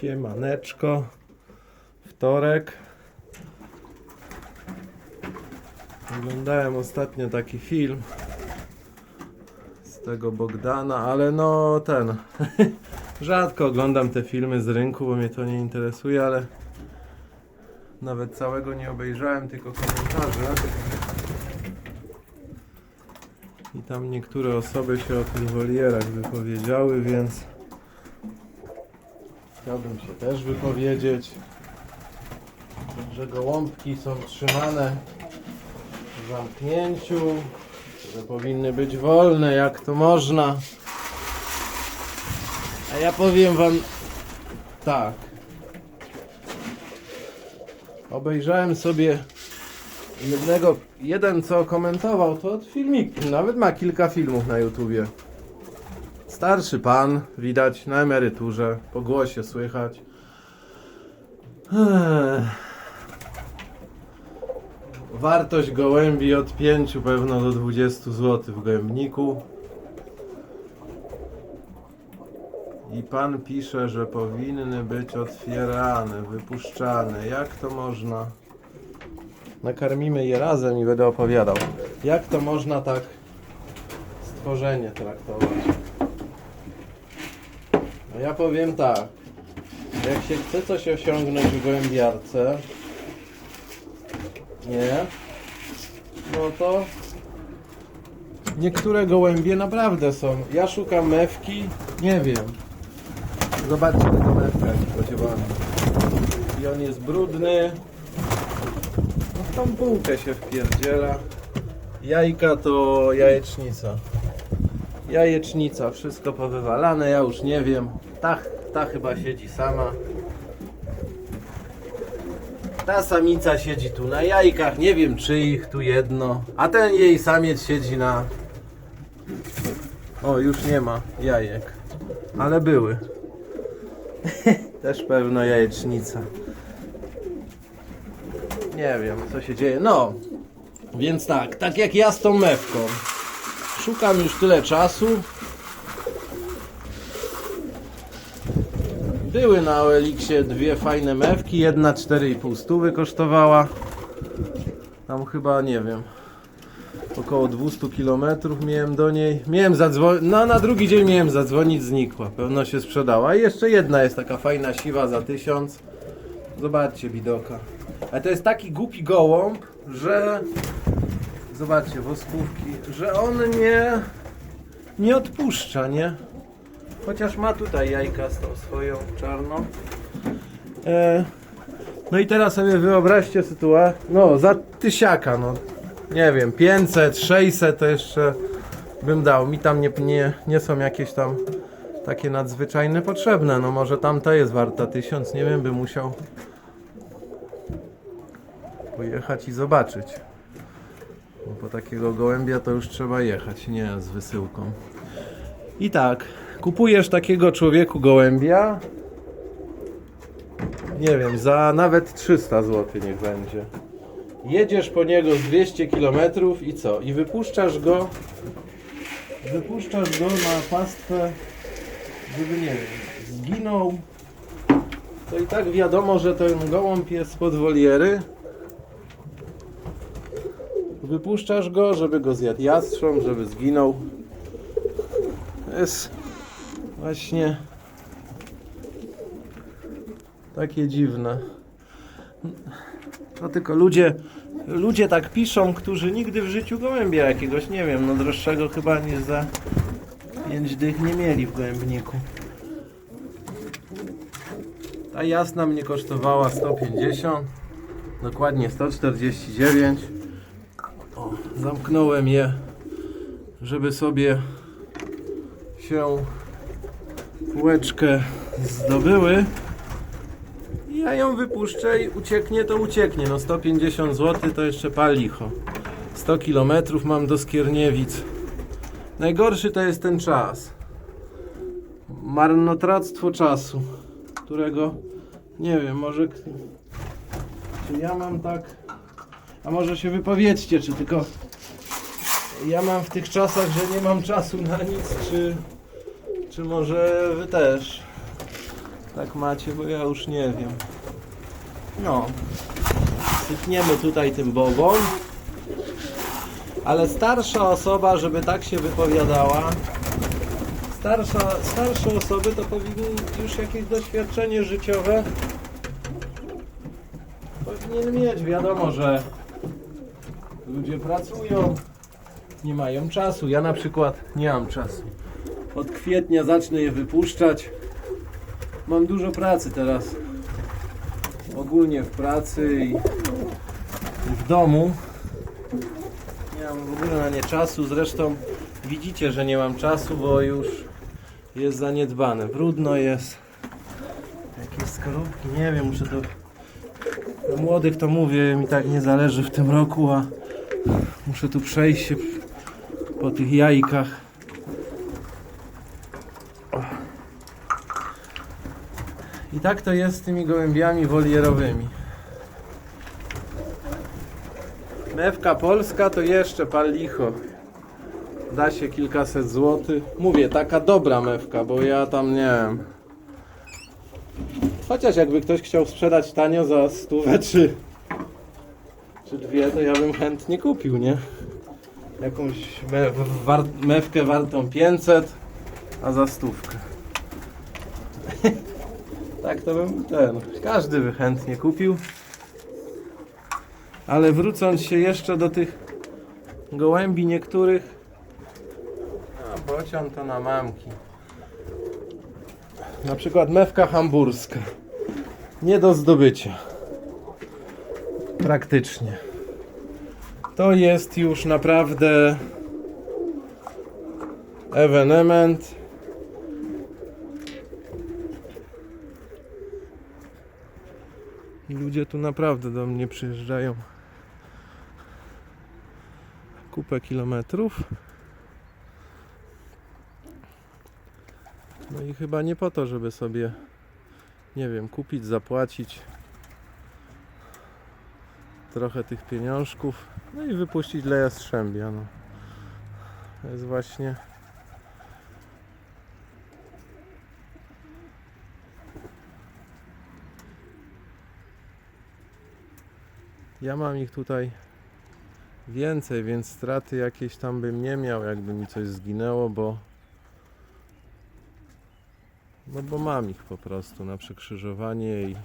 Siemaneczko. Wtorek. Oglądałem ostatnio taki film z tego Bogdana, ale no ten. Rzadko oglądam te filmy z rynku, bo mnie to nie interesuje, ale nawet całego nie obejrzałem, tylko komentarze. I tam niektóre osoby się o tych wolierach wypowiedziały, więc chciałbym się też wypowiedzieć, że gołąbki są trzymane w zamknięciu, że powinny być wolne, jak to można. A ja powiem wam tak. Obejrzałem sobie jednego, jeden co komentował, to od filmik, nawet ma kilka filmów na YouTubie. Starszy pan, widać na emeryturze, po głosie słychać. Wartość gołębi od 5 pewno do 20 zł w gołębniku. I pan pisze, że powinny być otwierane, wypuszczane. Jak to można? Nakarmimy je razem i będę opowiadał. Jak to można tak stworzenie traktować? Ja powiem tak. Jak się chce coś osiągnąć w gołębiarce, nie, no to niektóre gołębie naprawdę są. Ja szukam mewki, nie wiem. Zobaczcie tego mewka, jak spodziewany. I on jest brudny. No w tą bułkę się wpierdziela. Jajka to jajecznica. Jajecznica, wszystko powywalane, ja już nie wiem. Ta, ta chyba siedzi sama. Ta samica siedzi tu na jajkach, nie wiem czyich, tu jedno. A ten jej samiec siedzi na... O, już nie ma jajek. Ale były. Też pewno jajecznica. Nie wiem, co się dzieje. No, więc tak, tak jak ja z tą mewką. Szukam już tyle czasu. Były na OLX-ie dwie fajne mewki, jedna 4,5 stówy kosztowała. Tam chyba, nie wiem, około 200 km miałem do niej. Miałem zadzwonić, no na drugi dzień miałem zadzwonić, znikła. Pewno się sprzedała. I jeszcze jedna jest taka fajna siwa za 1000. Zobaczcie bidoka. Ale to jest taki głupi gołąb, że... Zobaczcie, woskówki, że on nie... Nie odpuszcza, nie? Chociaż ma tutaj jajka z tą swoją czarną. E, no i teraz sobie wyobraźcie sytuację. No, za tysiaka, no. Nie wiem, 500, 600 to jeszcze bym dał. Mi tam nie, nie, nie są jakieś tam takie nadzwyczajne potrzebne. No może tamta jest warta 1000, nie wiem, bym musiał pojechać i zobaczyć. Bo po takiego gołębia to już trzeba jechać, nie z wysyłką. I tak, kupujesz takiego człowieku gołębia. Nie wiem, za nawet 300 zł niech będzie. Jedziesz po niego z 200 km i co? I wypuszczasz go. Wypuszczasz go na pastwę, żeby nie wiem, zginął. To i tak wiadomo, że ten gołąb jest spod woliery. Wypuszczasz go, żeby go zjadł jastrząb, żeby zginął. Jest właśnie takie dziwne. No tylko ludzie, ludzie tak piszą, którzy nigdy w życiu gołębia jakiegoś, nie wiem, no droższego chyba nie za 5 dych nie mieli w gołębniku. Ta jasna mnie kosztowała 150, dokładnie 149. Zamknąłem je, żeby sobie się półeczkę zdobyły. Ja ją wypuszczę i ucieknie, to ucieknie. No 150 zł to jeszcze pal licho. 100 km mam do Skierniewic. Najgorszy to jest ten czas. Marnotrawstwo czasu, którego nie wiem, może czy ja mam tak a może się wypowiedzcie, czy tylko ja mam w tych czasach, że nie mam czasu na nic, czy czy może wy też? tak macie, bo ja już nie wiem. No. Sypniemy tutaj tym bobą. Ale starsza osoba, żeby tak się wypowiadała, starsza, starsze osoby to powinny już jakieś doświadczenie życiowe powinien mieć. Wiadomo, że ludzie pracują, nie mają czasu. Ja na przykład nie mam czasu. Od kwietnia zacznę je wypuszczać. Mam dużo pracy teraz. Ogólnie w pracy i w domu. Nie mam w ogóle na nie czasu. Zresztą widzicie, że nie mam czasu, bo już jest zaniedbane. Brudno jest. Jakieś skorupki, nie wiem, muszę to. Do młodych to mówię, mi tak nie zależy w tym roku, a muszę tu przejść się po tych jajkach. I tak to jest z tymi gołębiami wolierowymi. Mewka polska to jeszcze pal licho. Da się kilkaset złotych. Mówię, taka dobra mewka, bo ja tam nie wiem. Chociaż jakby ktoś chciał sprzedać tanio za stówę czy, czy dwie, to ja bym chętnie kupił, nie? Jakąś me, war, mewkę wartą 500, a za stówkę. tak to bym ten. Każdy by chętnie kupił. Ale wrócąc się jeszcze do tych gołębi niektórych, a bocian to na mamki. Na przykład mewka hamburska. Nie do zdobycia. Praktycznie. To jest już naprawdę ewenement. Ludzie tu naprawdę do mnie przyjeżdżają kupę kilometrów. No i chyba nie po to, żeby sobie, nie wiem, kupić, zapłacić trochę tych pieniążków, no i wypuścić dla jastrzębia. No. To jest właśnie Ja mam ich tutaj więcej, więc straty jakieś tam bym nie miał, jakby mi coś zginęło, bo no bo mam ich po prostu na przekrzyżowanie i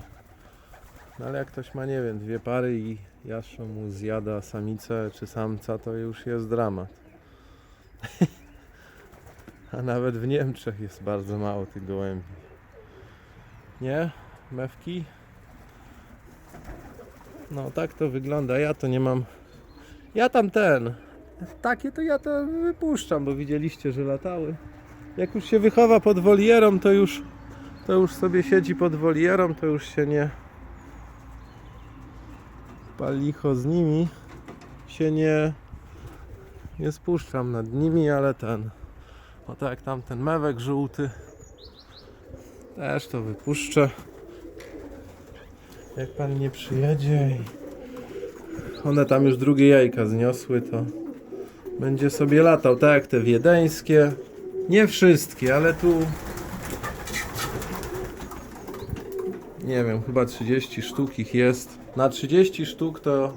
no ale jak ktoś ma, nie wiem, dwie pary i jaszczą mu zjada samicę czy samca, to już jest dramat. A nawet w Niemczech jest bardzo mało tych gołębi. Nie? Mewki? No tak to wygląda. Ja to nie mam. Ja tam ten. Takie to ja to wypuszczam, bo widzieliście, że latały. Jak już się wychowa pod wolierą, to już to już sobie siedzi pod wolierą, to już się nie palicho z nimi się nie nie spuszczam nad nimi, ale ten o tak tam ten mewek żółty też to wypuszczę jak pan nie przyjedzie i one tam już drugie jajka zniosły, to będzie sobie latał, tak jak te wiedeńskie. Nie wszystkie, ale tu nie wiem, chyba 30 sztuk ich jest. Na 30 sztuk to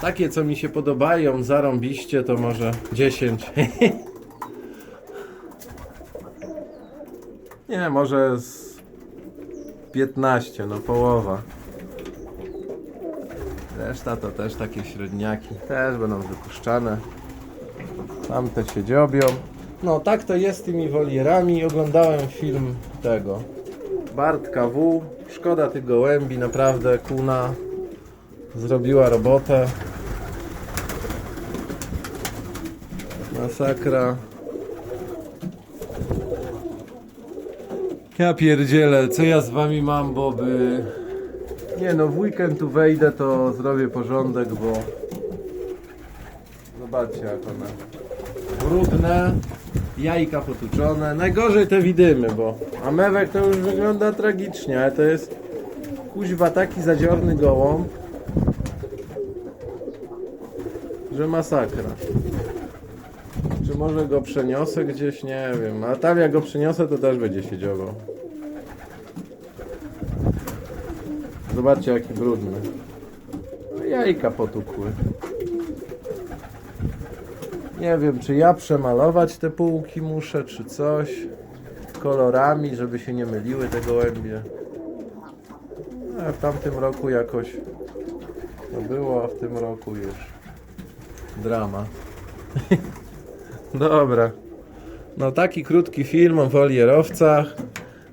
takie, co mi się podobają, zarąbiście, to może 10. nie, może z 15, no połowa. Reszta to też takie średniaki, też będą wypuszczane. Tamte się dziobią. No tak to jest z tymi wolierami. Oglądałem film tego Bartka W. Szkoda tych gołębi, naprawdę kuna zrobiła robotę. Masakra. Ja pierdzielę, co ja z wami mam, boby. Nie no, w weekend tu wejdę, to zrobię porządek, bo zobaczcie jak one brudne, jajka potuczone. Najgorzej te widymy, bo a mewek to już wygląda tragicznie, ale to jest kuźwa taki zadziorny gołąb, że masakra. Czy może go przeniosę gdzieś? Nie wiem. A tam jak go przeniosę, to też będzie siedział. Zobaczcie jaki brudny. Jajka potukły. Nie wiem, czy ja przemalować te półki muszę, czy coś. Kolorami, żeby się nie myliły te gołębie. A w tamtym roku jakoś to było, a w tym roku już drama. Dobra. No taki krótki film o wolierowcach.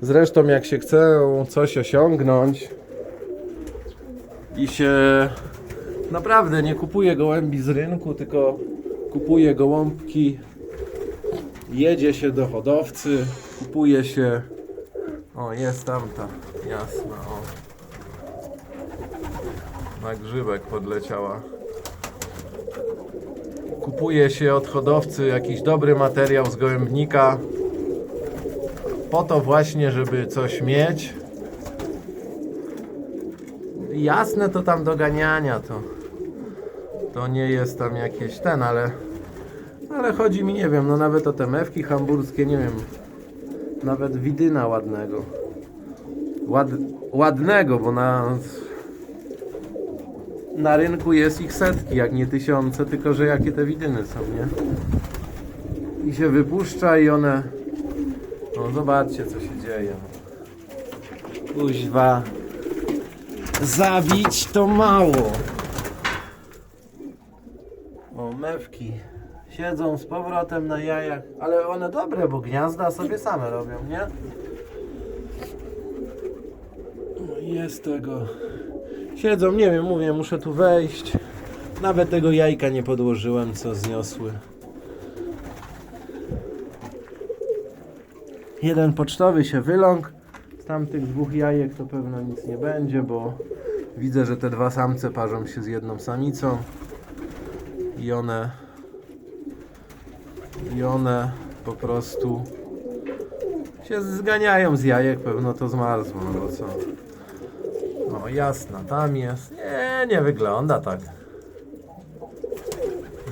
Zresztą jak się chce coś osiągnąć i się naprawdę nie kupuje gołębi z rynku, tylko kupuje gołąbki, jedzie się do hodowcy, kupuje się o jest tamta, jasna o. Na grzybek podleciała. Kupuje się od hodowcy jakiś dobry materiał z gołębnika po to właśnie, żeby coś mieć. Jasne to tam do ganiania to. To nie jest tam jakieś ten, ale ale chodzi mi, nie wiem, no nawet o te mewki hamburskie, nie wiem, nawet widyna ładnego. Ład, ładnego, bo na na rynku jest ich setki, jak nie tysiące, tylko że jakie te widyny są, nie? I się wypuszcza i one... No zobaczcie co się dzieje. Kuźwa. Zabić to mało. O, mewki. Siedzą z powrotem na jajach, ale one dobre, bo gniazda sobie same robią, nie? No, Jest tego. Siedzą, nie wiem, mówię, muszę tu wejść. Nawet tego jajka nie podłożyłem, co zniosły. Jeden pocztowy się wyląkł. Z tamtych dwóch jajek to pewno nic nie będzie, bo widzę, że te dwa samce parzą się z jedną samicą. I one... I one po prostu się zganiają z jajek, pewno to zmarzło, no bo co. No jasna, tam jest. Nie, nie wygląda tak.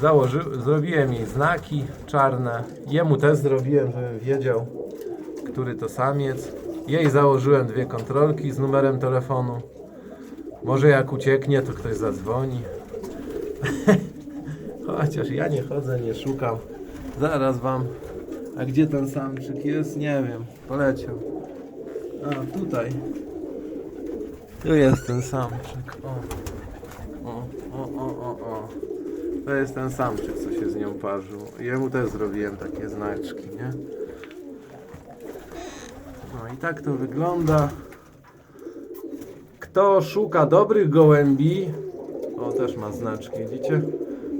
Założy, zrobiłem jej znaki czarne. Jemu też zrobiłem, żebym wiedział, który to samiec. Jej założyłem dwie kontrolki z numerem telefonu. Może jak ucieknie, to ktoś zadzwoni. Chociaż ja nie chodzę, nie szukam. Zaraz wam. A gdzie ten samczyk jest? Nie wiem. Poleciał. A, tutaj. Tu jest ten samczyk. O. O, o, o, o, o. To jest ten samczyk, co się z nią parzył. Jemu też zrobiłem takie znaczki, nie? No i tak to wygląda. Kto szuka dobrych gołębi, o też ma znaczki, widzicie?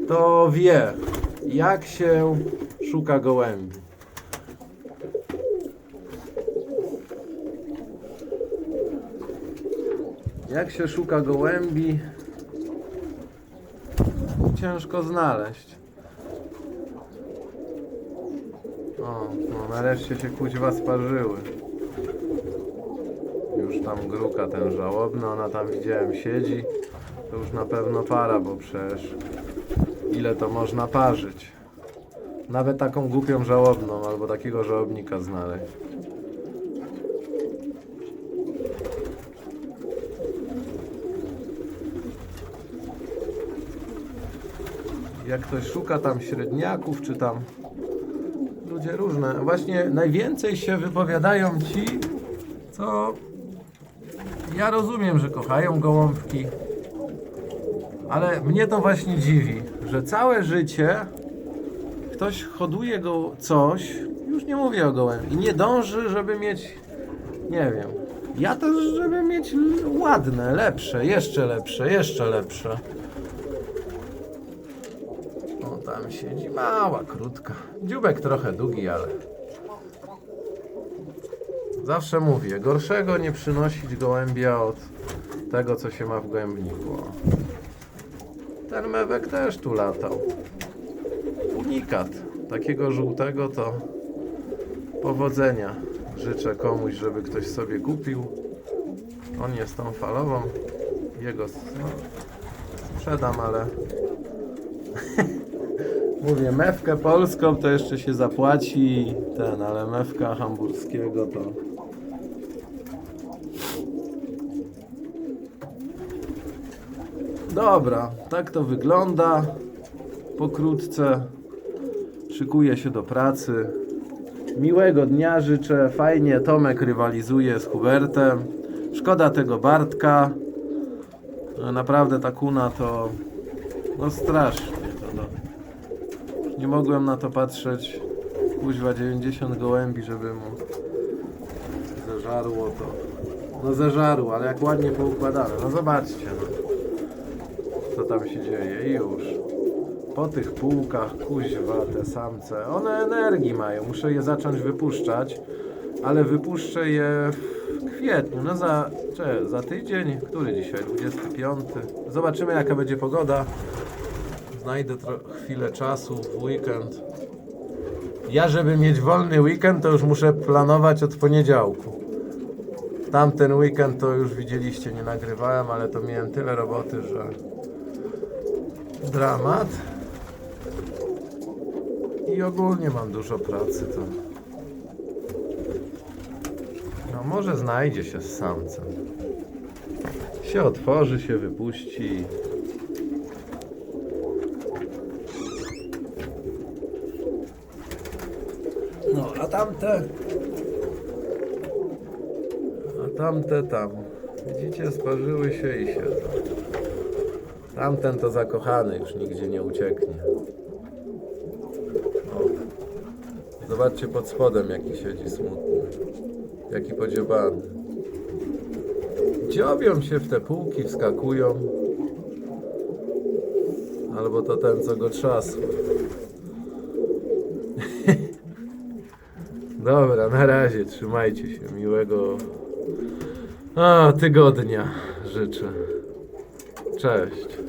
To wie, jak się szuka gołębi. Jak się szuka gołębi, ciężko znaleźć. O, no nareszcie się kuźwa sparzyły. Już tam gruka ten żałobny, ona tam widziałem siedzi. To już na pewno para, bo przecież ile to można parzyć. Nawet taką głupią żałobną albo takiego żałobnika znaleźć. jak ktoś szuka tam średniaków, czy tam ludzie różne. Właśnie najwięcej się wypowiadają ci, co ja rozumiem, że kochają gołąbki, ale mnie to właśnie dziwi, że całe życie ktoś hoduje go coś, już nie mówię o gołębi, i nie dąży, żeby mieć, nie wiem, ja też, żeby mieć ładne, lepsze, jeszcze lepsze, jeszcze lepsze. O, tam siedzi mała, krótka. Dziubek trochę długi, ale... Zawsze mówię, gorszego nie przynosić gołębia od tego, co się ma w gołębniku. Ten mewek też tu latał. Unikat. Takiego żółtego to powodzenia. Życzę komuś, żeby ktoś sobie kupił. On jest tą falową. Jego no, sprzedam, ale Mówię, mewkę polską to jeszcze się zapłaci ten, ale mewka hamburskiego to Dobra, tak to wygląda. Pokrótce szykuję się do pracy. Miłego dnia życzę. Fajnie Tomek rywalizuje z Hubertem. Szkoda tego Bartka. No, Naprawdę ta kuna to no strasznie to no. Nie mogłem na to patrzeć. Kuźwa 90 gołębi, żeby mu zeżarło to. No zeżarło, ale jak ładnie poukładane. No zobaczcie no. Co tam się dzieje i już. Po tych półkach, kuźwa, te samce, one energii mają. Muszę je zacząć wypuszczać, ale wypuszczę je w kwietniu. No za, cze, za tydzień, który dzisiaj? 25. Zobaczymy jaka będzie pogoda. Znajdę chwilę czasu w weekend. Ja, żeby mieć wolny weekend, to już muszę planować od poniedziałku. Tamten weekend to już widzieliście, nie nagrywałem, ale to miałem tyle roboty, że dramat. I ogólnie mam dużo pracy, to no może znajdzie się z samcem. Się otworzy, się wypuści. No, a tamte a tamte tam. Widzicie, sparzyły się i siedzą. Tamten to zakochany, już nigdzie nie ucieknie. O. Zobaczcie pod spodem jaki siedzi smutny. Jaki podziobany. Dziobią się w te półki, wskakują. Albo to ten, co go trzasł. Dobra, na razie, trzymajcie się. Miłego a, tygodnia życzę. Cześć.